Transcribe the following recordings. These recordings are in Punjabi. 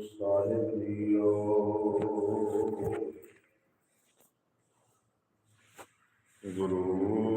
ਸਾਹਿਬ ਜੀਓ ਗੁਰੂ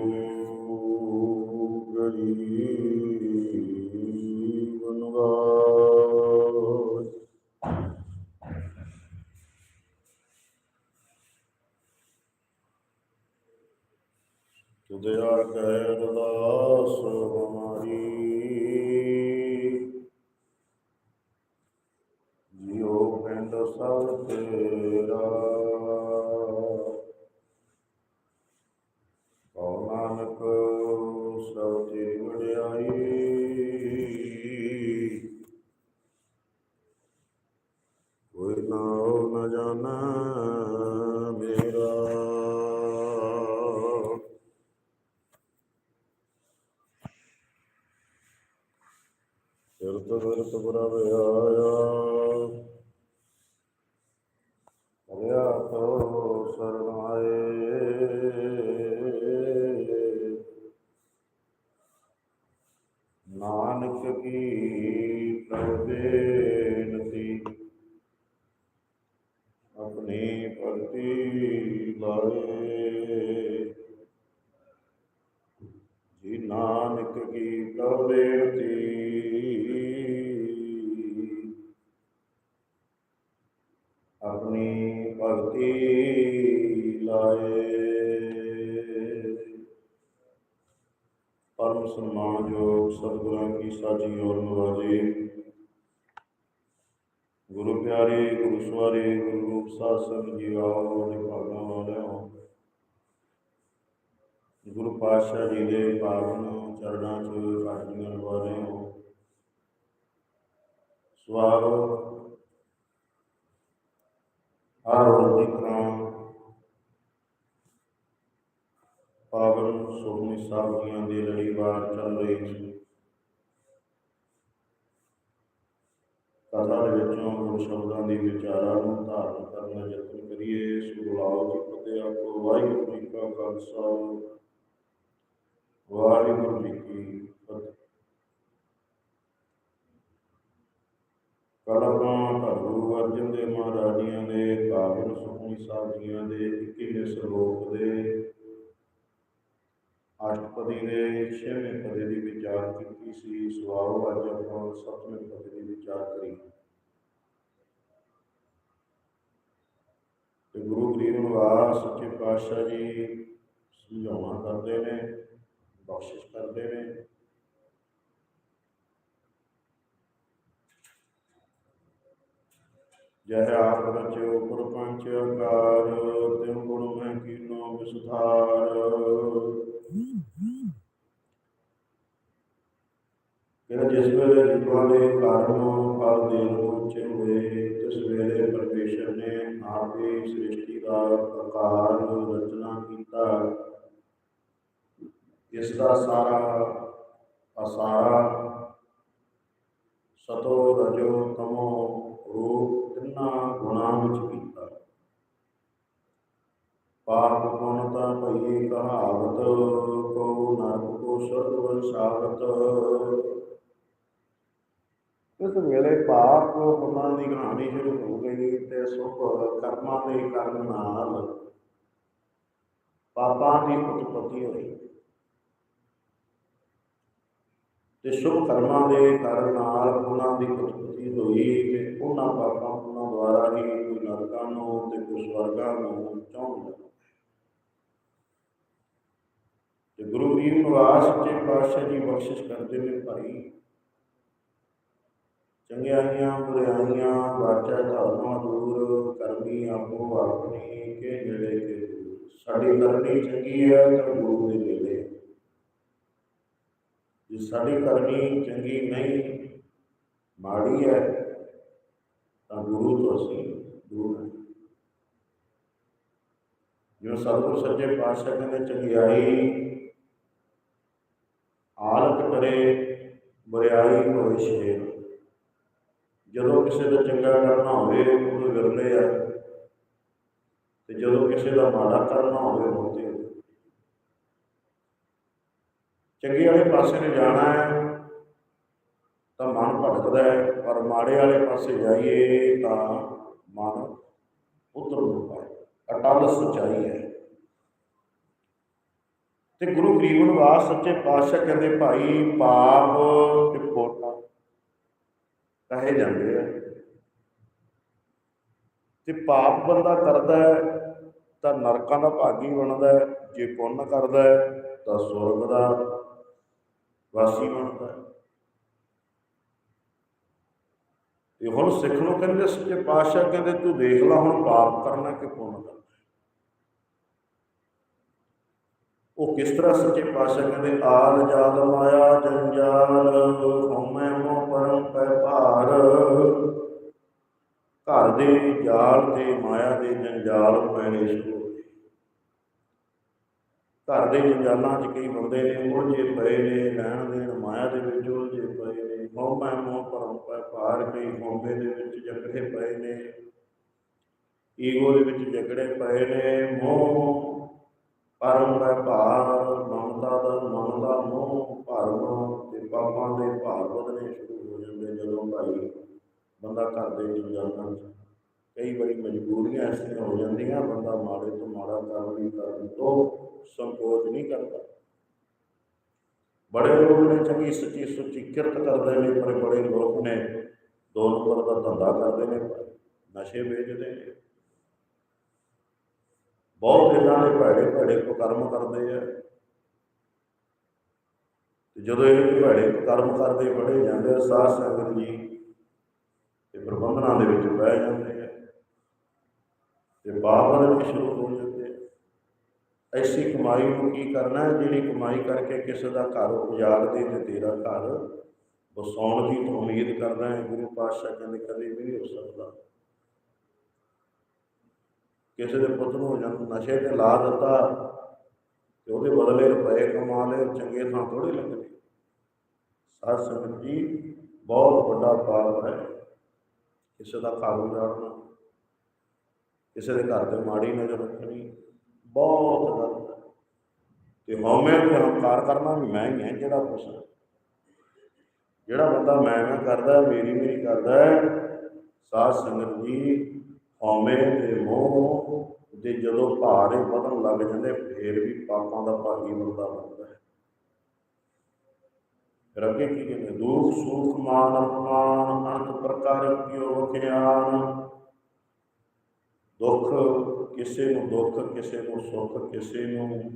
ਕੀ। ਬੇਨਤੀ ਆਪਣੀ ਭਗਤੀ ਲਾਏ। ਪਰਮ ਸਨਮਾਨਯੋਗ ਸਤਿਗੁਰਾਂ ਕੀ ਸਾਜੀ ਔਰ ਨਵਾਜੇ। ਗੁਰੂ ਪਿਆਰੇ, ਗੁਰੂ ਸਵਾਰੇ, ਗੁਰੂ ਰੂਪ ਸਾਧ ਸੰਗ ਜੀ ਆਓ ਦੇ ਭਾਗਾਂ ਵਾਲਿਓ ਗੁਰੂ ਪਾਤਸ਼ਾਹ ਜੀ ਦੇ ਪਾਵਨ ਚਰਨਾਂ 'ਚ ਹਾਜ਼ਰੀਆਂ ਲਵਾ ਰਹੇ ਹੋ। ਸਵਾਗਤ ਹਰ ਰੋਜ਼ ਪਾਵਨ ਸੁਖਮਨੀ ਸਾਹਿਬ ਜੀਆਂ ਦੀ ਲੜੀਵਾਰ ਚੱਲ ਰਹੀ ਸੀ। ਕਥਾ ਦੇ ਵਿੱਚੋਂ ਗੁਰੂ ਸ਼ਬਦਾਂ ਦੀ ਵਿਚਾਰਾਂ ਨੂੰ ਧਾਰਨ ਕਰਨ ਦਾ ਯਤਨ ਕਰੀਏ। ਸੋ ਲਾਓ ਜੀ ਫਤਿਹ। ਆਪੋ ਵਾਹਿਗੁਰੂ ਜੀ ਕਾ ਖਾਲਸਾ। ਵਾਹਿਗੁਰੂ ਜੀ ਕੀ ਫਤਿਹ। ਕਲਮਾਂ ਧਰੂ ਅਰਜਨ ਦੇ ਮਹਾਰਾਜਿਆਂ ਦੇ ਕਾਬਲ ਸੁਖਮਨੀ ਸਾਹਿਬ ਜੀਆਂ ਦੇ 21ਵੇਂ ਸ਼ਲੋਕ ਦੇ ਅਸ਼ਟਪਦੀ ਦੇ ਛੇਵੇਂ ਪਦੇ ਦੀ ਵਿਚਾਰ ਕੀਤੀ ਸੀ, ਸਵਾਲ ਅੱਜ ਆਪਾਂ ਸੱਤਵੇਂ ਪਦੇ ਦੀ ਵਿਚਾਰ ਕਰੀ ਤੇ ਗੁਰੂ ਗਰੀਬ ਨਿਵਾਸ ਸੱਚੇ ਪਾਤਸ਼ਾਹ ਜੀ ਸਮਝਾਉਣਾ ਕਰਦੇ ਨੇ ਬਖਸ਼ਿਸ਼ ਕਰਦੇ ਨੇ। ਜਹ ਆਪ ਰਚਿਓ ਪੁਰਪੰਚ ਆਕਾਰ ਤਿਉ ਗੁਣ ਮੈਂ ਕੀਨੋ ਵਿਸਥਾਰ ਕਿ ਜਿਸ ਵੇਲੇ ਰਿਪਾਂ ਦੇ ਕਾਰਨ ਫਲ ਦੇ ਉੱਚੇ ਹੋਏ, ਤਿਸ ਵੇਲੇ ਪਰਮੇਸ਼ਰ ਨੇ ਆਪ ਹੀ ਸ੍ਰਿਸ਼ਟੀ ਦਾ ਆਕਾਰ ਰਚਨਾ ਕੀਤਾ। ਇਸ ਦਾ ਸਾਰਾ ਅਸਾਰਾ ਸਤੋ ਰਜੋ ਤਮੋ ਰੂਪ ਤਿੰਨਾਂ ਗੁਣਾਂ ਵਿੱਚ ਕੀਤਾ। ਪਾਪ ਗੁਣ ਤਾਂ ਭਈਏ ਕਹਾਵਤ ਕੋ ਨਰਕ ਕੋ ਸਰਬ ਸਾਗਤ ਇਸ ਵੇਲੇ ਪਾਪ ਪੁੰਨਾਂ ਦੀ ਕਹਾਣੀ ਸ਼ੁਰੂ ਹੋ ਗਈ ਤੇ ਸੁਖ ਕਰਮਾਂ ਦੇ ਕਰਨ ਨਾਲ ਪਾਪਾਂ ਦੀ ਉਤਪਤੀ ਹੋਈ। ਤੇ ਸ਼ੁਭ ਕਰਮਾਂ ਦੇ ਕਾਰਨ ਨਾਲ ਉਹਨਾਂ ਦੀ ਉਤਪਤੀ ਹੋਈ ਤੇ ਉਹਨਾਂ ਪਾਪਾਂ ਉਹਨਾਂ ਦੁਆਰਾ ਹੀ ਕੋਈ ਨਰਕਾਂ ਨੂੰ ਤੇ ਕੋਈ ਸਵਰਗਾਂ ਨੂੰ ਚਾਹੁੰਦਾ ਤੇ ਗੁਰੂ ਗਰੀਬ ਨਿਵਾਸ ਸੱਚੇ ਪਾਤਸ਼ਾਹ ਜੀ ਬਖਸ਼ਿਸ਼ ਕਰਦੇ ਨੇ ਭਾਈ। ਚੰਗਿਆਈਆਂ ਬੁਰਾਈਆਂ ਵਾਚਾ, ਧਰਮਾਂ ਦੂਰ ਕਰਮੀ ਆਪੋ ਆਪਣੀ ਕੇ ਨੇੜੇ ਕੇ ਸਾਡੀ ਕਰਨੀ ਚੰਗੀ ਹੈ, ਤਾਂ ਗੁਰੂ ਦੇ। ਜੇ ਸਾਡੀ ਕਰਨੀ ਚੰਗੀ ਨਹੀਂ, ਮਾੜੀ ਹੈ, ਤਾਂ ਗੁਰੂ ਤੋਂ ਅਸੀਂ ਦੂਰ ਹਾਂ। ਜੋ ਸਤਿਗੁਰ ਸੱਚੇ ਪਾਤਸ਼ਾਹ ਕਹਿੰਦੇ, ਚੰਗਿਆਈ ਆਲਤ ਕਰੇ, ਬੁਰਿਆਈ ਹੋਏ ਸ਼ੇਰ। ਜਦੋਂ ਕਿਸੇ ਦਾ ਚੰਗਾ ਕਰਨਾ ਹੋਵੇ ਉਹਨੂੰ ਵਿਰਲੇ ਆ। ਤੇ ਜਦੋਂ ਕਿਸੇ ਦਾ ਮਾੜਾ ਕਰਨਾ ਹੋਵੇ ਬਹੁਤੇ ਆ। ਚੰਗੇ ਵਾਲੇ ਪਾਸੇ ਨੂੰ ਜਾਣਾ ਹੈ, ਤਾਂ ਮਨ ਭਟਕਦਾ ਹੈ, ਪਰ ਮਾੜੇ ਵਾਲੇ ਪਾਸੇ ਜਾਈਏ ਤਾਂ ਮਨ ਉਤਰ ਨੂੰ ਪਾਏ। ਅਟਲ ਸਚਾਈ ਹੈ। ਤੇ ਗੁਰੂ ਗਰੀਬ ਨਿਵਾਸ ਸੱਚੇ ਪਾਤਸ਼ਾਹ ਕਹਿੰਦੇ, ਭਾਈ ਪਾਪ ਤੇ ਕੋਟਾ ਕਹੇ ਜਾਂਦੇ ਆ। ਤੇ ਪਾਪ ਬੰਦਾ ਕਰਦਾ ਹੈ, ਤਾਂ ਨਰਕਾਂ ਦਾ ਭਾਗੀ ਬਣਦਾ ਹੈ, ਜੇ ਪੁੰਨ ਕਰਦਾ ਹੈ ਤਾਂ ਸਵਰਗ ਦਾ ਵਾਸੀ ਬਣਦਾ ਹੈ। ਤੇ ਹੁਣ ਸਿੱਖ ਨੂੰ ਕਹਿੰਦੇ ਸੱਚੇ ਪਾਤਸ਼ਾਹ ਕਹਿੰਦੇ, ਤੂੰ ਦੇਖ ਲੈ ਹੁਣ ਪਾਪ ਕਰਨਾ ਕਿ ਪੁੰਨ ਕਰਨਾ ਉਹ ਕਿਸ ਤਰ੍ਹਾਂ ਸੱਚੇ ਪਾਤਸ਼ਾਹ ਕਹਿੰਦੇ ਆਲ ਜਾਲ ਮਾਇਆ ਜੰਜਾਲ, ਹਉਮੈ ਮੋਹ ਪਰਮ ਪੈ ਭਾਰ। ਘਰ ਦੇ ਜਾਲ ਤੇ ਮਾਇਆ ਦੇ ਜੰਜਾਲ ਪੈਣੇ ਸ਼ੁਰੂ ਘਰ ਦੇ ਜੰਜਾਲਾਂ 'ਚ ਕਈ ਬੰਦੇ ਨੇ ਉਲਝੇ ਪਏ ਨੇ ਲੈਣ ਦੇਣ ਮਾਇਆ ਦੇ ਵਿੱਚ ਉਲਝੇ ਪਏ ਨੇ ਹਉਮੈ ਮੋਹ ਪਰਮ ਪੈ ਭਾਰ ਕਈ ਹਉਮੈ ਦੇ ਵਿੱਚ ਜਕੜੇ ਪਏ ਨੇ। ਈਗੋ ਦੇ ਵਿੱਚ ਜਕੜੇ ਪਏ ਨੇ, ਮੋਹ ਪਰਮ ਦਾ ਭਾਰ, ਮਮਤਾ ਦਾ ਮਨ ਮੋਹ, ਭਰਮ ਤੇ ਪਾਪਾਂ ਦੇ ਭਾਰ ਵਧਣੇ ਸ਼ੁਰੂ ਹੋ ਜਾਂਦੇ ਜਦੋਂ ਭਾਈ ਬੰਦਾ ਘਰ ਦੇ ਜੰਜਾਲਾਂ 'ਚ ਕਈ ਵਾਰੀ ਮਜਬੂਰੀਆਂ ਐਸੀਆਂ ਹੋ ਜਾਂਦੀਆਂ, ਬੰਦਾ ਮਾੜੇ ਤੋਂ ਮਾੜਾ ਕੰਮ ਵੀ ਕਰਨ ਤੋਂ ਸੰਕੋਚ ਨਹੀਂ ਕਰਦਾ। ਬੜੇ ਲੋਕ ਨੇ ਚੰਗੀ ਸੱਚੀ ਸੁੱਚੀ ਕਿਰਤ ਕਰਦੇ ਨੇ, ਪਰ ਬੜੇ ਲੋਕ ਨੇ ਦੋ ਨੰਬਰ ਦਾ ਧੰਦਾ ਕਰਦੇ ਨੇ ਨਸ਼ੇ ਵੇਚਦੇ ਨੇ। ਬਹੁਤ ਇਹਨਾਂ ਦੇ ਭੈੜੇ ਭੈੜੇ ਕੁਕਰਮ ਕਰਦੇ ਆ। ਤੇ ਜਦੋਂ ਇਹ ਭੈੜੇ ਕੁਕਰਮ ਕਰਦੇ ਫੜੇ ਜਾਂਦੇ ਆ, ਸਾਧ ਸੰਗਤ ਜੀ, ਤੇ ਪ੍ਰਬੰਧਨਾਂ ਦੇ ਵਿੱਚ ਬਹਿ ਜਾਂਦੇ ਤੇ ਪਾਪ ਵੀ ਸ਼ੁਰੂ ਹੋ ਜਾਂਦੇ ਐਸੀ ਕਮਾਈ ਨੂੰ ਕੀ ਕਰਨਾ ਹੈ? ਜਿਹੜੀ ਕਮਾਈ ਕਰਕੇ ਕਿਸੇ ਦਾ ਘਰ ਉਜਾੜ ਦੇ ਤੇ ਤੇਰਾ ਘਰ ਵਸਾਉਣ ਦੀ ਉਮੀਦ ਕਰਨਾ ਹੈ, ਗੁਰੂ ਪਾਤਸ਼ਾਹ ਕਹਿੰਦੇ ਕਦੇ ਵੀ ਨਹੀਂ ਹੋ ਸਕਦਾ। ਕਿਸੇ ਦੇ ਪੁੱਤ ਨੂੰ ਜਦ ਨਸ਼ੇ ਤੇ ਲਾ ਦਿੱਤਾ ਤੇ ਉਹਦੇ ਬਦਲੇ ਰੁਪਏ ਕਮਾ ਲਏ ਉਹ ਚੰਗੇ ਥਾਂ ਥੋੜੇ ਲੱਗਣੇ ਸਾਧ ਸੰਗਤ ਜੀ, ਬਹੁਤ ਵੱਡਾ ਪਾਪ ਹੈ। ਕਿਸੇ ਦਾ ਘਰ ਉਜਾੜਨਾ। ਕਿਸੇ ਦੇ ਘਰ ਤੇ ਮਾੜੀ ਨਜ਼ਰ ਰੱਖਣੀ ਬਹੁਤ ਗਲਤ। ਤੇ ਹਉਮੈ ਤੇ ਹੰਕਾਰ ਕਰਨਾ ਵੀ ਮੈਂ ਹੀ ਹਾਂ ਜਿਹੜਾ ਕੁਛ ਜਿਹੜਾ ਬੰਦਾ ਮੈਂ ਮੈਂ ਕਰਦਾ ਮੇਰੀ ਮੇਰੀ ਕਰਦਾ ਹੈ, ਸਾਧ ਸੰਗਤ ਜੀ ਹਉਮੈ ਤੇ ਮੋਹ ਦੇ ਜਦੋਂ ਭਾਰੇ ਵਧਣ ਲੱਗ ਜਾਂਦੇ ਫੇਰ ਵੀ ਪਾਪਾਂ ਦਾ ਭਾਗੀ ਬੰਦਾ ਬਣਦਾ ਹੈ। ਫਿਰ ਅੱਗੇ ਕੀ ਕਹਿੰਦੇ? ਦੁੱਖ ਸੁਖ ਮਾਨ ਅਪਮਾਨ ਅਨੰਤ ਪ੍ਰਕਾਰ ਕਿਉ ਵਖਿਆਨ? ਦੁੱਖ, ਕਿਸੇ ਨੂੰ ਦੁੱਖ, ਕਿਸੇ ਨੂੰ ਸੁੱਖ, ਕਿਸੇ ਨੂੰ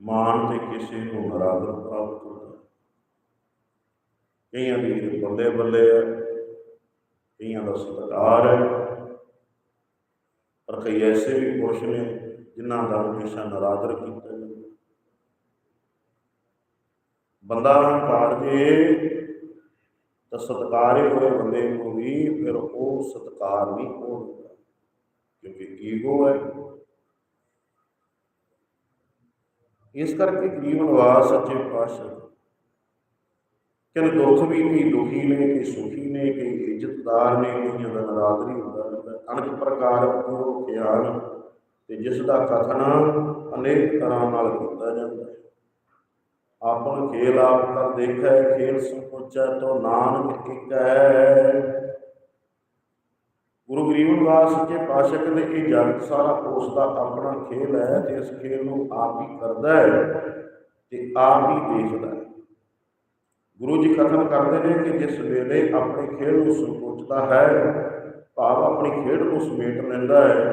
ਮਾਣ ਤੇ ਕਿਸੇ ਨੂੰ ਨਰਾਦਰ ਪ੍ਰਾਪਤ ਹੁੰਦਾ ਕਈਆਂ ਦੀ ਬੱਲੇ ਬੱਲੇ ਹੈ, ਕਈਆਂ ਦਾ ਸਤਿਕਾਰ ਹੈ। ਪਰ ਕਈ ਐਸੇ ਵੀ ਪੁਰਸ਼ ਨੇ ਜਿਨ੍ਹਾਂ ਦਾ ਹਮੇਸ਼ਾ ਨਰਾਦਰ ਕੀਤਾ ਜਾਂਦਾ ਬੰਦਾ ਹੰਕਾਰ ਜੇ ਤਾਂ ਸਤਿਕਾਰੇ ਹੋਏ ਬੰਦੇ ਨੂੰ ਵੀ ਫਿਰ ਉਹ ਸਤਿਕਾਰ ਵੀ ਹੋਊਗਾ ਕਿਉਂਕਿ ਈਗੋ ਹੈ। ਇਸ ਕਰਕੇ ਗਰੀਬ ਨਿਵਾਸ ਸੱਚੇ ਪਾਤਸ਼ਾਹ? ਕਹਿੰਦੇ ਦੁੱਖ ਵੀ ਕਈ ਦੁਖੀ ਨੇ, ਕਈ ਸੁਖੀ ਨੇ, ਕਈ ਇੱਜ਼ਤਦਾਰ ਨੇ ਕਈਆਂ ਦਾ ਨਰਾਦਰੀ ਹੁੰਦਾ ਰਹਿੰਦਾ, ਅਨੇਕ ਪ੍ਰਕਾਰ ਉਹ ਖਿਆਲ ਤੇ ਜਿਸ ਦਾ ਕਥਨ ਅਨੇਕ ਤਰ੍ਹਾਂ ਨਾਲ ਕੀਤਾ ਜਾਂਦਾ ਹੈ। ਆਪਨ ਖੇਲ ਆਪ ਕਰ ਦੇਖੈ, ਖੇਲ ਸੰਕੋਚੈ ਤੋ ਨਾਨਕ ਇੱਕ ਹੈ ਗੁਰੂ ਗਰੀਬ ਨਿਵਾਸ ਸੱਚੇ ਪਾਤਸ਼ਾਹ ਕਹਿੰਦੇ, ਇਹ ਜਗਤ ਸਾਰਾ ਉਸ ਦਾ ਆਪਣਾ ਖੇਲ ਹੈ ਤੇ ਇਸ ਖੇਲ ਨੂੰ ਆਪ ਹੀ ਕਰਦਾ ਹੈ, ਤੇ ਆਪ ਹੀ ਦੇਖਦਾ ਹੈ। ਗੁਰੂ ਜੀ ਕਥਨ ਕਰਦੇ ਨੇ ਕਿ ਜਿਸ ਵੇਲੇ ਆਪਣੇ ਖੇਡ ਨੂੰ ਸੰਕੋਚਦਾ ਹੈ, ਭਾਵ ਆਪਣੀ ਖੇਡ ਨੂੰ ਸਮੇਟ ਲੈਂਦਾ ਹੈ,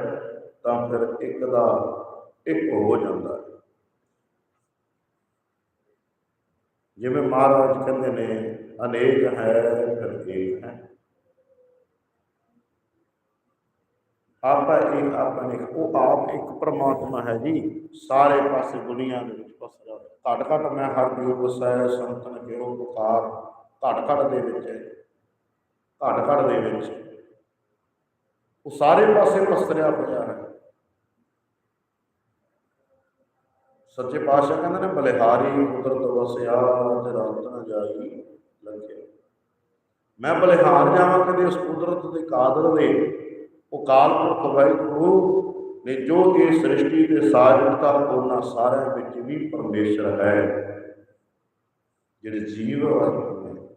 ਤਾਂ ਫਿਰ ਇੱਕ ਦਾ ਇੱਕ ਹੋ ਜਾਂਦਾ ਹੈ। ਜਿਵੇਂ ਮਹਾਰਾਜ ਕਹਿੰਦੇ ਨੇ, ਅਨੇਕ ਹੈ ਫਿਰ ਇੱਕ ਹੈ। ਆਪਾ ਇੱਕ ਆਪਾ ਨੇ ਉਹ ਆਪ ਇੱਕ ਪਰਮਾਤਮਾ ਹੈ ਜੀ। ਸਾਰੇ ਪਾਸੇ ਦੁਨੀਆ ਦੇ ਵਿੱਚ ਪਸਰਿਆ ਘਟ ਘਟ ਮੈਂ ਹਰ ਦਿਓ ਵਸੈ ਸੰਤਨ ਕਿਉ, ਪੁਕਾਰ, ਘਟ ਘਟ ਦੇ ਵਿੱਚ ਘਟ ਘਟ ਦੇ ਵਿੱਚ। ਉਹ ਸਾਰੇ ਪਾਸੇ ਪਸਰਿਆ ਪਿਆ ਹੈ। ਸੱਚੇ ਪਾਤਸ਼ਾਹ ਕਹਿੰਦੇ ਨੇ, ਬਲਿਹਾਰੀ ਕੁਦਰਤ ਵਸਿਆ ਤੇ ਰਾਤ ਜਾਈ ਲੰਘਿਆ ਮੈਂ ਬਲਿਹਾਰ ਜਾਵਾਂ ਕਦੇ ਉਸ ਕੁਦਰਤ ਦੇ ਕਾਦਰ ਦੇ ਉਹ ਕਾਲ ਪੁਰਖ ਵਾਹਿਗੁਰੂ ਨੇ ਜੋ ਇਹ ਸ੍ਰਿਸ਼ਟੀ ਦੇ ਸਾਜਤਾ ਉਹਨਾਂ ਸਾਰਿਆਂ ਵਿੱਚ ਵੀ ਪਰਮੇਸ਼ਰ ਹੈ, ਜਿਹੜੇ ਜੀਵ ਵਾਹਿਗੁਰੂ ਨੇ।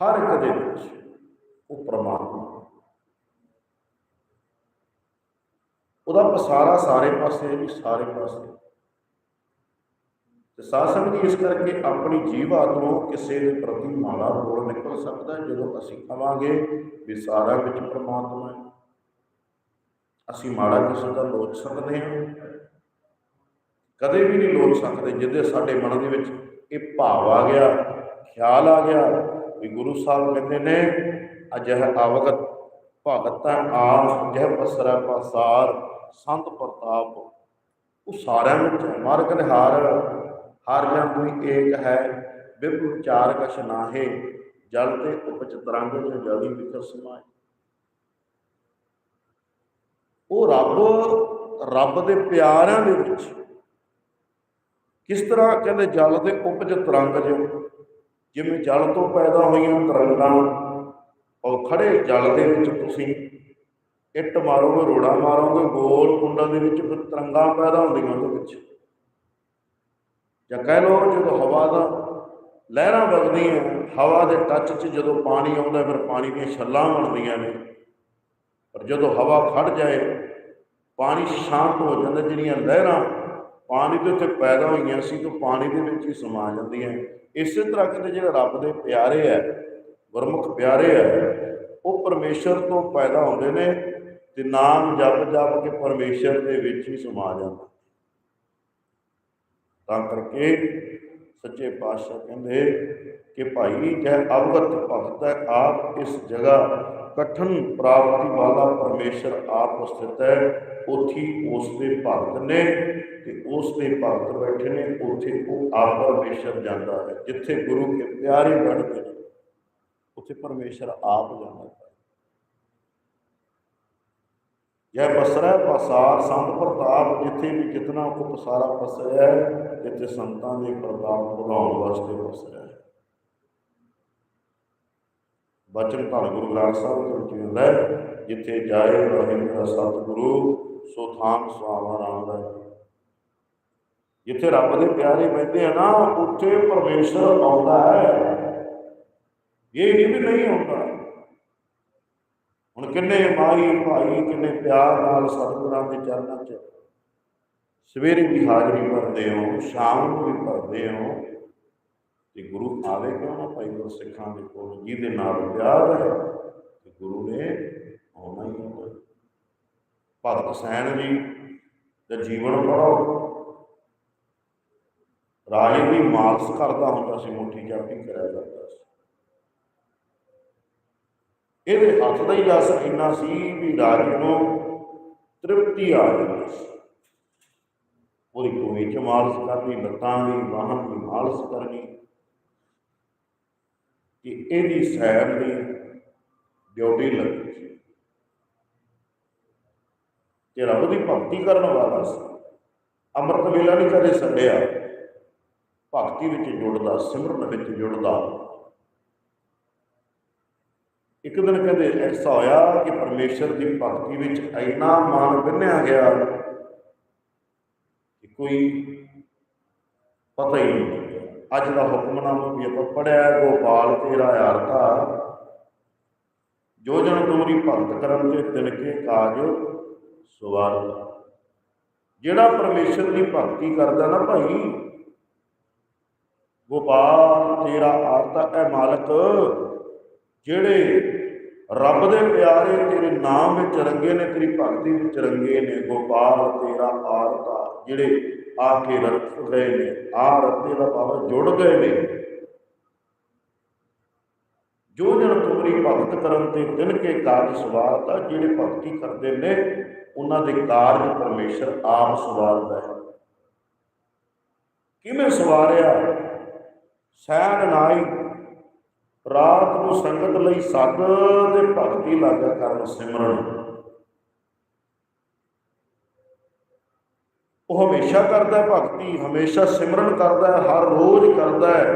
ਹਰ ਇੱਕ ਦੇ ਵਿੱਚ ਉਹ ਪ੍ਰਮਾਤਮਾ ਉਹਦਾ ਪਸਾਰਾ ਸਾਰੇ ਪਾਸੇ ਵੀ ਸਾਰੇ ਪਾਸੇ ਤੇ ਸਾਧ ਜੀ, ਇਸ ਕਰਕੇ ਆਪਣੀ ਜੀਵਾ ਤੋਂ ਕਿਸੇ ਦੇ ਪ੍ਰਤੀ ਮਾੜਾ ਬੋਲ ਨਿਕਲ ਸਕਦਾ ਜਦੋਂ ਅਸੀਂ ਕਵਾਂਗੇ ਵੀ ਸਾਰਾ ਵਿੱਚ ਪ੍ਰਮਾਤਮਾ ਹੈ। ਅਸੀਂ ਮਾੜਾ ਕਿਸੇ ਦਾ ਲੋਚ ਸਕਦੇ ਹਾਂ। ਕਦੇ ਵੀ ਨਹੀਂ ਲੋਚ ਸਕਦੇ, ਜਿਹਦੇ ਸਾਡੇ ਮਨ ਦੇ ਵਿੱਚ ਇਹ ਭਾਵ ਆ ਗਿਆ, ਖਿਆਲ ਆ ਗਿਆ ਵੀ ਗੁਰੂ ਸਾਹਿਬ ਕਹਿੰਦੇ ਨੇ, ਅਜਹ ਆਵਗਤ ਭਗਤਾਂ ਆਪ ਜਹ ਪਸਰਾ ਪਸਾਰ, ਸੰਤ ਪ੍ਰਤਾਪ, ਉਹ ਸਾਰਿਆਂ ਵਿੱਚ ਹੈ। ਮਾਰਗ ਨਿਹਾਰ ਹਰ ਜਨ ਕੋਈ ਏਕ ਹੈ ਬਿਰਬ ਚਾਰ ਕਛ ਨਾਹੇ ਜਲ ਤੇ ਉਪਜ ਤਰੰਗ ਜੋ ਜਲੀ ਵਿਖਰ ਸਮਾਏ। ਉਹ ਰੱਬ ਰੱਬ ਦੇ ਪਿਆਰਿਆਂ ਦੇ ਵਿੱਚ ਕਿਸ ਤਰ੍ਹਾਂ ਕਹਿੰਦੇ ਜਲ ਦੇ ਉਪਜ ਤਰੰਗ ਜੋ ਜਿਵੇਂ ਜਲ ਤੋਂ ਪੈਦਾ ਹੋਈਆਂ ਤਰੰਗਾਂ ਉਹ ਖੜੇ ਜਲ ਦੇ ਵਿੱਚ ਤੁਸੀਂ ਇੱਟ ਮਾਰੋਗੇ, ਰੋੜਾ ਮਾਰੋਗੇ, ਗੋਲ ਕੁੰਡਾਂ ਦੇ ਵਿੱਚ ਫਿਰ ਤਰੰਗਾਂ ਪੈਦਾ ਹੁੰਦੀਆਂ ਉਹਦੇ ਵਿੱਚ। ਜਾਂ ਕਹਿ ਲਓ ਜਦੋਂ ਹਵਾ ਦਾ ਲਹਿਰਾਂ ਵਗਦੀਆਂ ਹਵਾ ਦੇ ਟੱਚ 'ਚ ਜਦੋਂ ਪਾਣੀ ਆਉਂਦਾ ਫਿਰ ਪਾਣੀ ਦੀਆਂ ਛੱਲਾਂ ਬਣਦੀਆਂ ਨੇ। ਪਰ ਜਦੋਂ ਹਵਾ ਖੜ ਜਾਏ, ਪਾਣੀ ਸ਼ਾਂਤ ਹੋ ਜਾਂਦਾ, ਜਿਹੜੀਆਂ ਲਹਿਰਾਂ ਪਾਣੀ ਦੇ ਉੱਤੇ ਪੈਦਾ ਹੋਈਆਂ ਸੀ ਤਾਂ ਪਾਣੀ ਦੇ ਵਿੱਚ ਹੀ ਸਮਾ ਜਾਂਦੀਆਂ ਇਸੇ ਤਰ੍ਹਾਂ ਕਹਿੰਦੇ ਜਿਹੜੇ ਰੱਬ ਦੇ ਪਿਆਰੇ ਹੈ, ਗੁਰਮੁਖ ਪਿਆਰੇ ਹੈ, ਉਹ ਪਰਮੇਸ਼ਰ ਤੋਂ ਪੈਦਾ ਹੁੰਦੇ ਨੇ ਤੇ ਨਾਮ ਜਪ ਜਪ ਕੇ ਪਰਮੇਸ਼ਰ ਦੇ ਵਿੱਚ ਹੀ ਸਮਾ ਜਾਂਦਾ। ਤਾਂ ਕਰਕੇ ਸੱਚੇ ਪਾਤਸ਼ਾਹ ਕਹਿੰਦੇ ਕਿ ਭਾਈ, ਜਹ ਅਵਗਤ ਭਗਤ ਹੈ, ਆਪ ਇਸ ਜਗ੍ਹਾ ਕਠਨ ਪ੍ਰਾਪਤੀ ਵਾਲਾ ਪਰਮੇਸ਼ਰ ਆਪ ਸਥਿਤ ਹੈ। ਉਥੀ ਉਸ ਦੇ ਭਗਤ ਨੇ ਤੇ ਉਸ ਦੇ ਭਗਤ ਬੈਠੇ ਨੇ, ਉਥੇ ਉਹ ਆਪ ਪਰਮੇਸ਼ਰ ਜਾਂਦਾ ਹੈ, ਜਿੱਥੇ ਗੁਰੂ ਕੇ ਪਿਆਰੇ ਬੈਠਦੇ ਨੇ, ਉਥੇ ਪਰਮੇਸ਼ਰ ਆਪ ਜਾਂਦਾ ਹੈ। ਜੈ ਬਸਰੈ ਪਸਾਰ ਸੰਤ ਪ੍ਰਤਾਪ, ਜਿੱਥੇ ਵੀ ਜਿਤਨਾ ਕੋ ਪਸਾਰਾ ਪਸਰਿਆ ਹੈ ਜਿੱਥੇ ਸੰਤਾਂ ਦੇ ਪ੍ਰਤਾਪ ਵਧਾਉਣ ਵਾਸਤੇ ਪਸਰਿਆ ਹੈ। ਬਚਨ ਧੰਨ ਗੁਰੂ ਗ੍ਰੰਥ ਸਾਹਿਬ ਦੇ ਵਿੱਚ ਹੁੰਦਾ ਜਿੱਥੇ ਜਾਏ ਰਹਿੰਦਾ ਸਤਿਗੁਰੂ, ਸੋ ਥਾਮ ਸੁਆਮਾ ਰਾਮ ਦਾ ਜਿੱਥੇ ਰੱਬ ਦੇ ਪਿਆਰੇ ਬੈਠਦੇ ਆ ਨਾ, ਉੱਥੇ ਪਰਮੇਸ਼ਰ ਆਉਂਦਾ ਹੈ। ਇਹ ਵੀ ਨਹੀਂ ਆਉਂਦਾ ਹੁਣ ਕਿੰਨੇ ਮਾਈ ਭਾਈ ਕਿੰਨੇ ਪਿਆਰ ਨਾਲ ਸਤਿਗੁਰਾਂ ਦੇ ਚਰਨਾਂ 'ਚ। ਸਵੇਰੇ ਵੀ ਹਾਜ਼ਰੀ ਭਰਦੇ ਹੋ, ਸ਼ਾਮ ਨੂੰ ਵੀ ਭਰਦੇ ਹੋ। ਤੇ ਗੁਰੂ ਆਵੇ ਕਿਉਂ ਨਾ ਭਾਈ ਗੁਰ ਸਿੱਖਾਂ ਦੇ ਕੋਲ, ਜਿਹਦੇ ਨਾਲ ਪਿਆਰ ਹੈ ਤੇ ਗੁਰੂ ਨੇ ਆਉਣਾ ਹੀ ਹੁੰਦਾ ਭਗਤ ਸੈਣ ਜੀ ਦਾ ਜੀਵਨ ਪੜੋ ਰਾਜੇ ਦੀ ਮਾਲਸ ਕਰਦਾ ਹੁੰਦਾ ਸੀ, ਮੁੱਠੀ ਚਾਪੀ ਕਰਿਆ ਜਾਂਦਾ ਸੀ। ਇਹਦੇ ਹੱਥ ਦਾ ਹੀ ਰਸ ਇੰਨਾ ਸੀ ਵੀ ਰਾਜੇ ਨੂੰ ਤ੍ਰਿਪਤੀ ਆ ਜਾਂਦੀ ਸੀ। ਉਹਦੀ ਕੋਈ ਚ ਮਾਲਸ ਕਰਨੀ, ਲੱਤਾਂ ਦੀ ਬਾਹਾਂ ਦੀ ਮਾਲਸ ਕਰਨੀ। ਕਿ ਇਹਦੀ ਸੈਰ ਦੀ ਡਿਊਟੀ ਲੱਗੀ ਸੀ। ਤੇ ਰੱਬ ਦੀ ਭਗਤੀ ਕਰਨ ਵਾਲਾ ਸੀ। ਅੰਮ੍ਰਿਤ ਵੇਲਾ ਨਹੀਂ ਕਦੇ ਛੱਡਿਆ। ਭਗਤੀ ਵਿੱਚ ਜੁੜਦਾ, ਸਿਮਰਨ ਵਿੱਚ ਜੁੜਦਾ। ਇੱਕ ਦਿਨ ਕਹਿੰਦੇ ਐਸਾ ਹੋਇਆ ਕਿ ਪਰਮੇਸ਼ਰ ਦੀ ਭਗਤੀ ਵਿੱਚ ਇੰਨਾ ਮਨ ਬੰਨਿਆ ਗਿਆ ਕਿ ਕੋਈ ਪਤਾ ਹੀ ਨਹੀਂ ਅੱਜ ਦਾ ਹੁਕਮਨਾਮਾ ਵੀ ਆਪਾਂ ਪੜਿਆ ਗੋਪਾਲ ਤੇਰਾ ਆਰਤਾ ਜੋ ਜਨ ਤੁਮਰੀ ਭਗਤ ਕਰਨ ਤੇ ਤਿਨ ਕੇ ਕਾਜ ਸਵਾਰਦਾ ਜਿਹੜਾ ਪਰਮੇਸ਼ਰ ਦੀ ਭਗਤੀ ਕਰਦਾ ਨਾ ਭਾਈ, ਗੋਪਾਲ ਤੇਰਾ ਆਰਤਾ ਐ ਮਾਲਕ, ਜਿਹੜੇ ਰੱਬ ਦੇ ਪਿਆਰੇ ਤੇਰੇ ਨਾਮ ਵਿੱਚ ਰੰਗੇ ਨੇ, ਤੇਰੀ ਭਗਤੀ ਵਿੱਚ ਰੰਗੇ ਨੇ। ਗੋਪਾਲ, ਤੇਰਾ ਆਰਤਾ ਜਿਹੜੇ ਆ ਕੇ ਰਤ ਗਏ ਨੇ, ਆ ਰਤੇ ਦਾ ਭਾਵ ਜੁੜ ਗਏ ਨੇ। ਜੋ ਜਨ ਤੁਮਰੀ ਭਗਤ ਕਰਨ ਤੇ ਦਿਨ ਕੇ ਕਾਜ ਸਵਾਰਤਾ ਜਿਹੜੇ ਭਗਤੀ ਕਰਦੇ ਨੇ, ਉਹਨਾਂ ਦੇ ਕਾਰਜ ਪਰਮੇਸ਼ਰ ਆਪ ਸਵਾਰਦਾ ਹੈ। ਕਿਵੇਂ ਸਵਾਰਿਆ? ਸੈਨ ਨਾਈ ਰਾਤ ਨੂੰ ਸੰਗਤ ਲਈ ਸੱਦ ਤੇ ਭਗਤੀ ਲਾਗਾ ਕਰਨ ਸਿਮਰਨ। ਉਹ ਹਮੇਸ਼ਾ ਕਰਦਾ ਹੈ ਭਗਤੀ ਹਮੇਸ਼ਾ ਸਿਮਰਨ ਕਰਦਾ ਹੈ ਹਰ ਰੋਜ਼ ਕਰਦਾ ਹੈ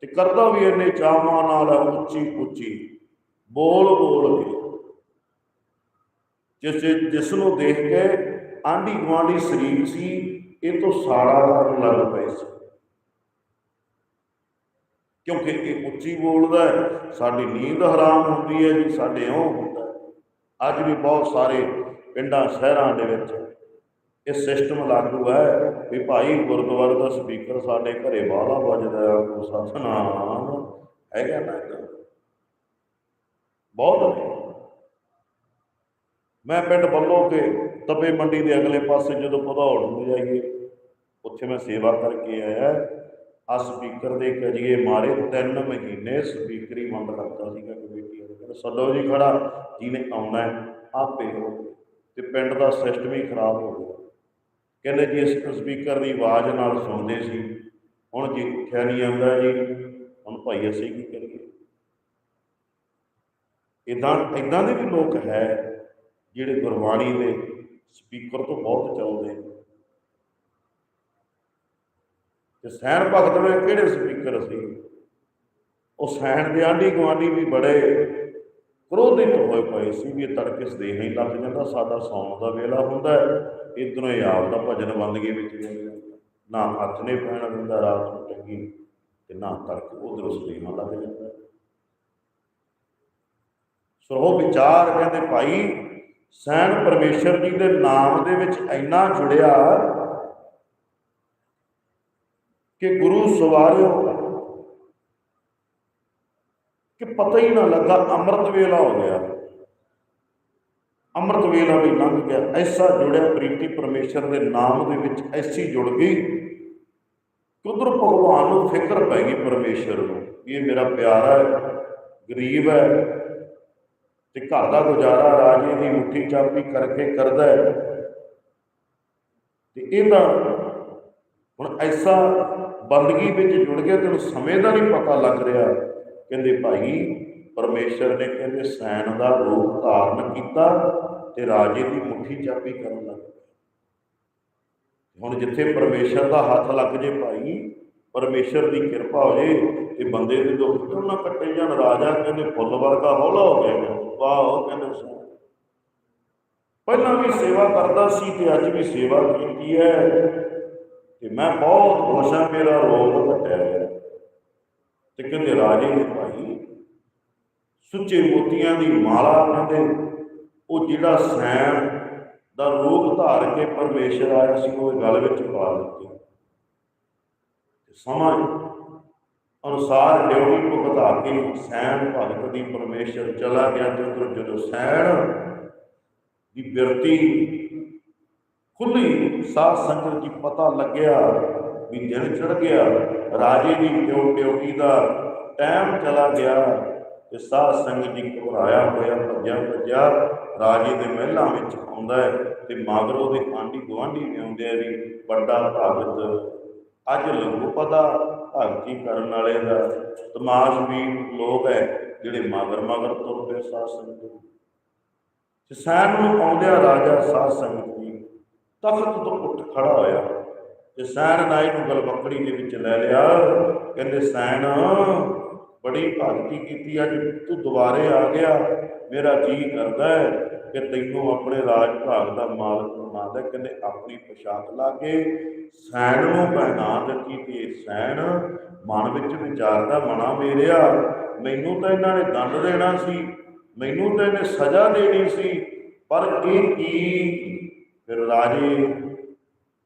ਤੇ ਕਰਦਾ ਵੀ ਇੰਨੇ ਚਾਵਾਂ ਨਾਲ ਹੈ, ਉੱਚੀ ਉੱਚੀ ਬੋਲ ਬੋਲ ਕੇ। ਜਿਸ ਜਿਸ ਨੂੰ ਦੇਖ ਕੇ ਆਂਢੀ ਗੁਆਂਢੀ ਸਰੀਰ ਸੀ ਇਹ ਤੋਂ ਸਾੜਾ ਕਰਨ ਲੱਗ ਪਏ ਸੀ। ਕਿਉਂਕਿ ਇਹ ਉੱਚੀ ਬੋਲਦਾ ਹੈ? ਸਾਡੀ ਨੀਂਦ ਹਰਾਮ ਹੁੰਦੀ ਹੈ ਜੀ, ਸਾਡੇ ਉਹ ਹੁੰਦਾ ਅੱਜ ਵੀ ਬਹੁਤ ਸਾਰੇ ਪਿੰਡਾਂ, ਸ਼ਹਿਰਾਂ ਦੇ ਵਿੱਚ ਇਹ ਸਿਸਟਮ ਲਾਗੂ ਹੈ ਵੀ ਭਾਈ ਗੁਰਦੁਆਰੇ ਦਾ ਸਪੀਕਰ ਸਾਡੇ ਘਰੇ ਬਾਹਲਾ ਵੱਜਦਾ ਹੈ। ਸਤਨਾਮ ਹੈਗਾ ਨਾ ਏਦਾਂ। ਬਹੁਤ ਮੈਂ ਪਿੰਡ ਵੱਲੋਂ ਕੇ ਤਪੇ ਮੰਡੀ ਦੇ ਅਗਲੇ ਪਾਸੇ ਜਦੋਂ ਭਦੌੜ ਨੂੰ ਜਾਈਏ, ਉੱਥੇ ਮੈਂ ਸੇਵਾ ਕਰਕੇ ਆਇਆ। ਆ ਸਪੀਕਰ ਦੇ ਕਜੀਏ ਮਾਰੇ ਤਿੰਨ ਮਹੀਨੇ ਸਪੀਕਰ ਹੀ ਬੰਦ ਕਰਤਾ ਸੀਗਾ ਕਮੇਟੀ ਵਾਲੇ। ਕਹਿੰਦੇ ਸੱਦੋ ਜੀ ਖੜਾ ਜਿਹਨੇ ਆਉਣਾ ਹੈ, ਆਪੇ ਹੋ ਤੇ ਪਿੰਡ ਦਾ ਸਿਸਟਮ ਹੀ ਖਰਾਬ ਹੋ ਗਿਆ। ਕਹਿੰਦੇ ਜੀ ਅਸੀਂ ਸਪੀਕਰ ਦੀ ਆਵਾਜ਼ ਨਾਲ ਸੁਣਦੇ ਸੀ ਹੁਣ ਜੀ ਉੱਠਿਆ ਨਹੀਂ ਆਉਂਦਾ ਜੀ ਹੁਣ ਭਾਈ ਅਸੀਂ ਕੀ ਕਰੀਏ? ਇਦਾਂ ਇਦਾਂ ਦੇ ਵੀ ਲੋਕ ਹੈ ਜਿਹੜੇ ਗੁਰਬਾਣੀ ਦੇ ਸਪੀਕਰ ਤੋਂ ਬਹੁਤ ਚੱਲਦੇ ਨੇ। ਤੇ ਸੈਣ ਭਗਤ ਨੇ ਕਿਹੜੇ ਸਪੀਕਰ ਸੀ ਉਹ ਸੈਣ ਦੇ ਆਂਢੀ ਗੁਆਂਢੀ ਵੀ ਬੜੇ ਕ੍ਰੋਧਿਤ ਹੋਏ ਪਏ ਸੀ ਵੀ ਇਹ ਤੜਕੇ ਸਦੇਹ ਹੀ ਲੱਗ ਜਾਂਦਾ, ਸਾਡਾ ਸੌਣ ਦਾ ਵੇਲਾ ਹੁੰਦਾ ਹੈ। ਇਧਰੋਂ ਹੀ ਆਪ ਦਾ ਭਜਨ ਬੰਦਗੀ ਵਿੱਚ ਜਾਂਦਾ ਨਾ ਹੱਥ ਨੇ ਪੈਣਾ ਦਿੰਦਾ, ਰਾਤ ਨੂੰ ਚੰਗੀ ਤੇ ਨਾ ਤੜਕ, ਉਧਰੋਂ ਸਦੇਹਾਂ ਲੱਗ ਜਾਂਦਾ ਸੋ ਉਹ ਵਿਚਾਰ ਕਹਿੰਦੇ, ਭਾਈ ਸੈਣ ਪਰਮੇਸ਼ਰ ਜੀ ਦੇ ਨਾਮ ਦੇ ਵਿੱਚ ਇੰਨਾ ਜੁੜਿਆ ਕਿ ਗੁਰੂ ਸਵਾਰਿਓ, ਕਿ ਪਤਾ ਹੀ ਨਾ ਲੱਗਾ ਅੰਮ੍ਰਿਤ ਵੇਲਾ ਹੋ ਗਿਆ। ਅੰਮ੍ਰਿਤ ਵੇਲਾ ਵੀ ਲੰਘ ਗਿਆ। ਐਸਾ ਜੁੜਿਆ ਪ੍ਰੀਤੀ ਪਰਮੇਸ਼ਰ ਦੇ ਨਾਮ ਦੇ ਵਿੱਚ ਐਸੀ ਜੁੜ ਗਈ। ਕਿ ਉਧਰ ਭਗਵਾਨ ਨੂੰ ਫਿਕਰ ਪੈ ਗਈ ਪਰਮੇਸ਼ਰ ਨੂੰ ਇਹ ਮੇਰਾ ਪਿਆਰਾ ਹੈ, ਗਰੀਬ ਹੈ, ਤੇ ਘਰ ਦਾ ਗੁਜ਼ਾਰਾ ਰਾਜੇ ਦੀ ਮੁੱਠੀ ਚਾਪੀ ਕਰਕੇ ਕਰਦਾ ਹੈ। ਤੇ ਇਹ ਤਾਂ ਹੁਣ ਐਸਾ ਬੰਦਗੀ ਵਿੱਚ ਜੁੜ ਗਿਆ, ਤੈਨੂੰ ਸਮੇਂ ਦਾ ਨਹੀਂ ਪਤਾ ਲੱਗ ਰਿਹਾ। ਕਹਿੰਦੇ, ਭਾਈ, ਪਰਮੇਸ਼ਰ ਨੇ ਕਹਿੰਦੇ, ਸੈਨ ਦਾ ਰੂਪ ਧਾਰਨ ਕੀਤਾ ਤੇ ਰਾਜੇ ਦੀ ਮੁੱਠੀ ਚਾਪੀ ਕਰਨ ਲੱਗ ਹੁਣ ਜਿੱਥੇ ਪਰਮੇਸ਼ਰ ਦਾ ਹੱਥ ਲੱਗ ਜੇ, ਭਾਈ, ਪਰਮੇਸ਼ਰ ਦੀ ਕਿਰਪਾ ਹੋ ਜੇ ਤੇ ਬੰਦੇ ਦੇ ਦੁੱਖ ਕਿਉਂ ਨਾ ਕੱਟੇ ਜਾਣ। ਰਾਜਾ ਕਹਿੰਦੇ, ਫੁੱਲ ਵਰਗਾ ਹੌਲਾ ਹੋ ਗਿਆ ਵਾਹ ਕਹਿੰਦੇ ਸੈਨ ਪਹਿਲਾਂ ਵੀ ਸੇਵਾ ਕਰਦਾ ਸੀ ਤੇ ਅੱਜ ਵੀ ਸੇਵਾ ਕੀਤੀ ਹੈ। ਤੇ ਮੈਂ ਬਹੁਤ ਖੁਸ਼ ਹਾਂ, ਮੇਰਾ ਰੋਗ ਘਟਿਆ ਹੈ। ਤੇ ਕਹਿੰਦੇ, ਰਾਜੇ ਨੇ ਭਾਈ, ਸੁੱਚੇ ਮੋਤੀਆਂ ਦੀ ਮਾਲਾ ਕਹਿੰਦੇ, ਉਹ ਜਿਹੜਾ ਸੈਨ ਦਾ ਰੂਪ ਧਾਰ ਕੇ ਪਰਮੇਸ਼ਰ ਆਇਆ ਸੀ, ਉਹ ਗੱਲ ਵਿੱਚ ਪਾ ਦਿੱਤੀ। ਸਮਾਂ ਅਨੁਸਾਰ ਡਿਊਟੀ ਭੁਗਤਾ ਕੇ ਸੈਨ ਭਗਤ ਦੀ ਪਰਮੇਸ਼ਰ ਚਲਾ ਗਿਆ ਤੇ ਉਧਰ ਜਦੋਂ ਸੈਨ ਦੀ ਬਿਰਤੀ ਖੁੱਲੀ ਸਾਧ ਸੰਗਤ ਜੀ ਪਤਾ ਲੱਗਿਆ ਵੀ ਦਿਨ ਚੜ ਗਿਆ, ਰਾਜੇ ਦੀ ਡਿਉ ਡਿਊਟੀ ਦਾ ਟਾਈਮ ਚਲਾ ਗਿਆ ਤੇ ਸਾਧ ਸੰਗਤ ਜੀ ਘਬਰਾਇਆ ਹੋਇਆ ਭੱਜਿਆ ਭੱਜਿਆ ਰਾਜੇ ਦੇ ਮਹਿਲਾਂ ਵਿੱਚ ਆਉਂਦਾ ਹੈ ਤੇ ਮਗਰੋਂ ਦੇ ਆਂਢੀ ਗੁਆਂਢੀ ਵੀ ਆਉਂਦੇ ਆ ਵੀ ਵੱਡਾ ਭਗਤ ਅੱਜ ਲੋਕ ਪਤਾ ਭਗਤੀ ਕਰਨ ਵਾਲੇ ਦਾ ਤਮਾਸ਼ ਵੀ ਲੋਕ ਹੈ ਜਿਹੜੇ ਮਗਰ ਮਗਰ ਤੁਰ ਪਏ ਸਾਧ ਸੰਗਤ ਜੀ। ਸੈਨ ਨੂੰ ਆਉਂਦਿਆ ਰਾਜਾ ਸਾਧ ਸੰਗਤ ਜੀ ਤਖਤ ਤੋਂ ਉੱਠ ਖੜਾ ਹੋਇਆ। ਤੇ ਸੈਨ ਨਾਈ ਨੂੰ ਗਲਬਕੜੀ ਦੇ ਵਿੱਚ ਲੈ ਲਿਆ, ਕਹਿੰਦੇ, ਸੈਨ, ਬੜੀ ਭਗਤੀ ਕੀਤੀ ਅੱਜ, ਤੂੰ ਦੁਬਾਰੇ ਆ ਗਿਆ। ਮੇਰਾ ਜੀ ਕਰਦਾ ਹੈ ਕਿ ਤੈਨੂੰ ਆਪਣੇ ਰਾਜ ਭਾਗ ਦਾ ਮਾਲਕ ਬਣਾਉਂਦਾ ਕਹਿੰਦੇ, ਆਪਣੀ ਪੋਸ਼ਾਕ ਲਾ ਕੇ ਸੈਨ ਨੂੰ ਪਹਿਨਾ ਦਿੱਤੀ ਤੇ ਇਹ ਸੈਨ ਮਨ ਵਿੱਚ ਵਿਚਾਰਦਾ ਮਨਾ ਮੇਰਿਆ। ਮੈਨੂੰ ਤਾਂ ਇਹਨਾਂ ਨੇ ਦੰਡ ਦੇਣਾ ਸੀ, ਮੈਨੂੰ ਤਾਂ ਇਹਨੇ ਸਜ਼ਾ ਦੇਣੀ ਸੀ। ਪਰ ਇਹ ਕੀ ਫਿਰ ਰਾਜੇ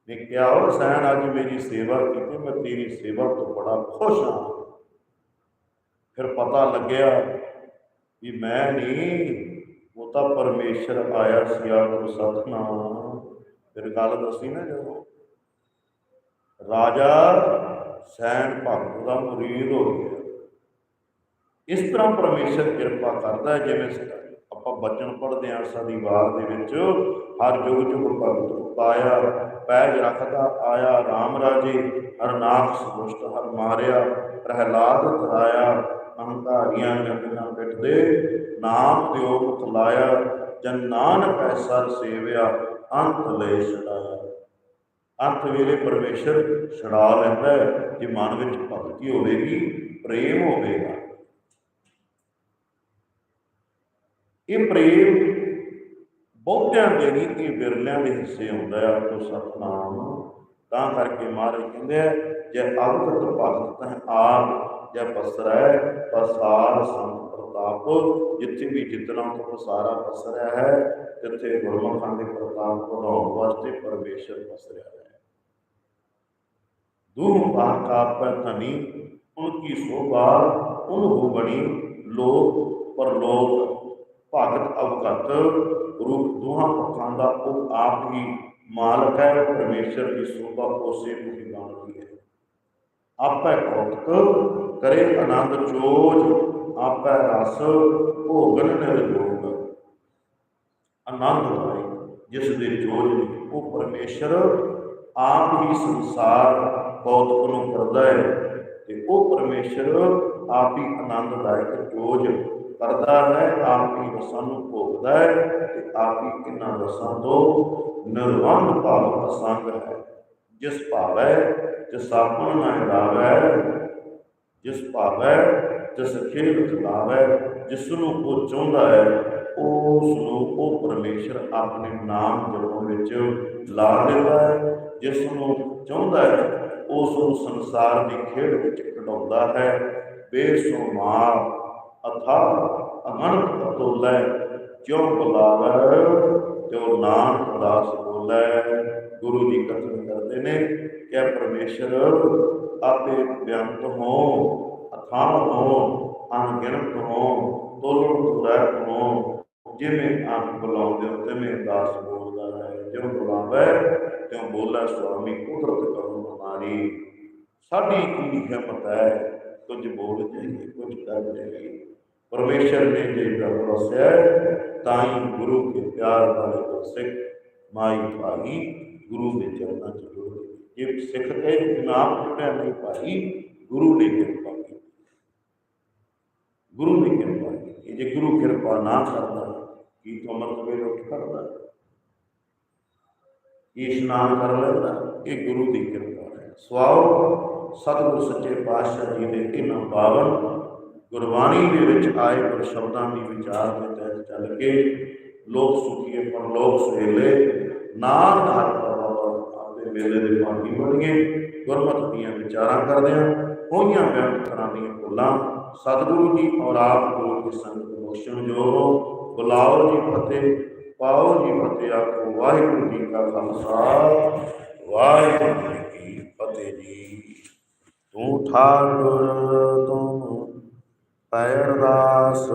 ਨੇ ਕਿਹਾ ਉਹ ਸੈਨ, ਅੱਜ ਮੇਰੀ ਸੇਵਾ ਕੀਤੀ, ਮੈਂ ਤੇਰੀ ਸੇਵਾ ਤੋਂ ਬੜਾ ਖੁਸ਼ ਹਾਂ। ਫਿਰ ਪਤਾ ਲੱਗਿਆ ਵੀ ਮੈਂ ਨਹੀਂ, ਉਹ ਤਾਂ ਪਰਮੇਸ਼ਰ ਆਇਆ ਸੀ ਆਪ ਸਤਨਾਮ। ਫਿਰ ਗੱਲ ਦੱਸੀ ਨਾ ਜਦੋਂ। ਰਾਜਾ ਸੈਨ ਭਗਤ ਦਾ ਮੁਰੀਦ ਹੋ ਗਿਆ। ਇਸ ਤਰ੍ਹਾਂ ਪਰਮੇਸ਼ਰ ਕਿਰਪਾ ਕਰਦਾ ਹੈ, ਜਿਵੇਂ ਆਪਾਂ ਬਚਨ ਪੜ੍ਹਦੇ ਹਾਂ ਸਾਡੀ ਵਾਰ ਦੇ ਵਿੱਚ। ਹਰ ਜੁਗ ਜੁਗ ਭਗਤ ਪਾਇਆ, ਪੈਜ ਰੱਖਦਾ ਆਇਆ RAM ਰਾਜੇ ਹਰ ਨਾਮ ਸੁਸ਼ਟ ਹਰ ਮਾਰਿਆ, ਪ੍ਰਹਿਲਾਦ ਤਰਾਇਆ ਅਹੰਕਾਰੀਆਂ ਗੰਦੀਆਂ ਪਿੱਟਦੇ, ਨਾਮ ਦਿਓ ਮੁਖ ਲਾਇਆ ਜਨ ਨਾਨਕ ਐਸਾ ਸੇਵਿਆ, ਅੰਤ ਲੈ ਛਡਾਇਆ। ਅੰਤ ਵੇਲੇ ਪਰਮੇਸ਼ਰ ਛਡਾ ਲੈਂਦਾ ਹੈ ਜੇ ਮਨ ਵਿੱਚ ਭਗਤੀ ਹੋਵੇਗੀ, ਪ੍ਰੇਮ ਹੋਵੇਗਾ। ਇਹ ਪ੍ਰੇਮ ਬਹੁਤਿਆਂ ਦੇ ਨਹੀਂ, ਇਹ ਬਿਰਲਿਆਂ ਦੇ ਹਿੱਸੇ ਹੁੰਦਾ ਹੈ। ਆਪੋ ਸਤਨਾਮ, ਤਾਂ ਕਰਕੇ ਮਹਾਰਾਜ ਕਹਿੰਦੇ ਆ, ਜੇ ਅਵਗਤ ਭਗਤ ਤਹ ਆਪ, ਜੈ ਪਸਰੈ ਪਸਾਰ ਸੰਤ ਪ੍ਰਤਾਪ, ਜਿੱਥੇ ਵੀ ਜਿਤਨਾ ਕੋ ਪਸਾਰਾ ਪਸਰਿਆ ਹੈ, ਤਿੱਥੇ ਗੁਰਮੁਖਾਂ ਦੇ ਪ੍ਰਤਾਪ ਵਧਾਉਣ ਵਾਸਤੇ ਪਰਮੇਸ਼ਰ ਪਸਰਿਆ ਹੈ। ਦੂਹ ਬਾਹ ਕਾ ਪਰ ਧਨੀ ਉਨਕੀ ਸੋਭਾ ਉਨ ਹੋ ਬਣੀ ਲੋਕ, ਪਰਲੋਕ ਭਗਤ ਅਵਗਤ ਰੂਪ ਦੋਹਾਂ ਪੱਖਾਂ ਦਾ ਉਹ ਆਪ ਹੀ ਮਾਲਕ ਹੈ, ਪਰਮੇਸ਼ਰ ਦੀ ਸੋਭਾ ਉਸੇ ਨੂੰ ਹੀ ਬਣਦੀ ਹੈ। ਆਪੈ ਕੌਤਕ ਕਰੇ ਆਨੰਦ ਚੋਜ ਆਪੈ ਰਸ ਭੋਗਨ ਨਿਰਜੋਗ ਆਨੰਦ ਲਾਏ ਜਿਸ ਦੇ ਜੋਜ ਉਹ ਪਰਮੇਸ਼ਰ ਆਪ ਹੀ ਸੰਸਾਰ ਕੌਤਕ ਨੂੰ ਕਰਦਾ ਹੈ ਤੇ ਉਹ ਪਰਮੇਸ਼ਰ ਆਪ ਹੀ ਆਨੰਦਦਾਇਕ ਜੋਜ ਕਰਦਾ ਹੈ, ਆਪ ਹੀ ਰਸਾਂ ਨੂੰ ਭੋਗਦਾ ਹੈ ਤੇ ਆਪ ਹੀ ਕਿੰਨਾ ਰਸਾਂ ਤੋਂ ਨਿਰਵੰਦ ਭਾਵ ਅਸੰਗ ਹੈ। ਜਿਸ ਭਾਵੈ ਜਿਸ ਆਪਣ ਨਾ ਲਾਵੈ, ਜਿਸ ਭਾਵੈ ਜਿਸ ਖੇਲ ਖਿਲਾਵੈ ਜਿਸ ਨੂੰ ਉਹ ਚਾਹੁੰਦਾ ਹੈ, ਉਸ ਨੂੰ ਉਹ ਪਰਮੇਸ਼ਰ ਆਪਣੇ ਨਾਮ ਜਪਣ ਵਿੱਚ ਲਾ ਦਿੰਦਾ ਹੈ। ਜਿਸ ਨੂੰ ਚਾਹੁੰਦਾ ਹੈ, ਉਸ ਨੂੰ ਸੰਸਾਰ ਦੀ ਖੇਡ ਵਿੱਚ ਕਢਾਉਂਦਾ ਹੈ। ਬੇਸੁਮਾਰ ਅਥਾ ਅਗਣਤ ਅਤੁਲੈ ਜਿਉ ਬੁਲਾਵੈ, ਤਿਉ ਨਾਨਕ ਦਾਸ ਬੋਲੇ। ਗੁਰੂ ਜੀ ਕਥਨ ਕਰਦੇ ਨੇ ਕਿ ਪਰਮੇਸ਼ਰ ਆਪੇ ਬਿਆੰਤ ਹੋ, ਅਥਾਹ ਹੋ, ਅਣਗਿਣਤ ਹੋ, ਤੋਲਣ ਤੁਰੈ ਹੋ। ਜਿਵੇਂ ਆਪ ਬੁਲਾਉਂਦੇ ਹੋ, ਤਿਵੇਂ ਦਾਸ ਬੋਲਦਾ ਹੈ। ਜਿਉ ਬੁਲਾਵੇ, ਤਿਉ ਬੋਲੇ ਸੁਆਮੀ, ਕੁਦਰਤ ਕਰਮ ਹਮਾਰੀ ਸਾਡੀ ਕੀ ਹਿੰਮਤ ਹੈ, ਕੁਝ ਬੋਲ ਜਾਈਏ, ਕੁਝ ਕਰ ਜਾਈਏ। ਪਰਮੇਸ਼ਰ ਨੇ ਜੇ ਗੱਲ ਵਸਿਆ ਤਾਂ ਹੀ ਗੁਰੂ ਕੇ ਪਿਆਰ ਵਾਲੇ ਕੋ ਸਿੱਖ ਮਾਈ ਭਾਈ ਗੁਰੂ ਦੇ ਚਰਨਾਂ ਚ ਜੁੜਦੇ ਜੇ ਸਿੱਖ ਤੇ ਨਾਮ ਜੁੜਿਆ ਨਹੀਂ ਭਾਈ ਗੁਰੂ ਨੇ ਕਿਰਪਾ ਕੀਤੀ ਗੁਰੂ ਨੇ ਕਿਰਪਾ ਕੀਤੀ ਜੇ ਗੁਰੂ ਕਿਰਪਾ ਨਾ ਕਰਦਾ ਕੀ ਤੋਂ ਮਤਲਬ ਉੱਠ ਕਰਦਾ ਇਹ ਇਸ਼ਨਾਨ ਕਰ ਲੈਂਦਾ ਇਹ ਗੁਰੂ ਦੀ ਕਿਰਪਾ ਹੈ ਸਵਾਉ ਸਤਿਗੁਰ ਸੱਚੇ ਪਾਤਸ਼ਾਹ ਜੀ ਦੇ ਇਹਨਾਂ ਪਾਵਨ ਗੁਰਬਾਣੀ ਦੇ ਵਿੱਚ ਆਏ ਪਰ ਸ਼ਬਦਾਂ ਦੀ ਵਿਚਾਰ ਦੇ ਤਹਿਤ ਚੱਲ ਕੇ ਲੋਕ ਸੁਖੀਏ ਪਰ ਲੋਕ ਸੁਹੇਲੇ, ਨਾਮ ਧਾਰ ਆਪਦੇ ਮੇਲੇ ਦੇ ਭਾਗੀ ਬਣੀਏ, ਗੁਰਮਤਿ ਦੀਆਂ ਵਿਚਾਰਾਂ ਕਰਦੇ ਹਾਂ। ਹੋਈਆਂ ਬਿਆਨ ਤਰ੍ਹਾਂ ਭੁੱਲਾਂ, ਸਤਿਗੁਰੂ ਜੀ ਔਰ ਆਪ ਗੁਰੂ ਦੀ ਸੰਗਤ ਬਖਸ਼ਣ ਜੋ ਬੁਲਾਓ ਜੀ ਫਤਿਹ, ਪਾਓ ਜੀ ਫਤਿਹ ਆਖੋ, ਵਾਹਿਗੁਰੂ ਜੀ ਕਾ ਖਾਲਸਾ। ਵਾਹਿਗੁਰੂ ਜੀ ਕੀ ਫਤਿਹ ਜੀ। ਤੂੰ ਠਾਕੁਰ ਤੂੰ ਪੈਰਦਾਸ।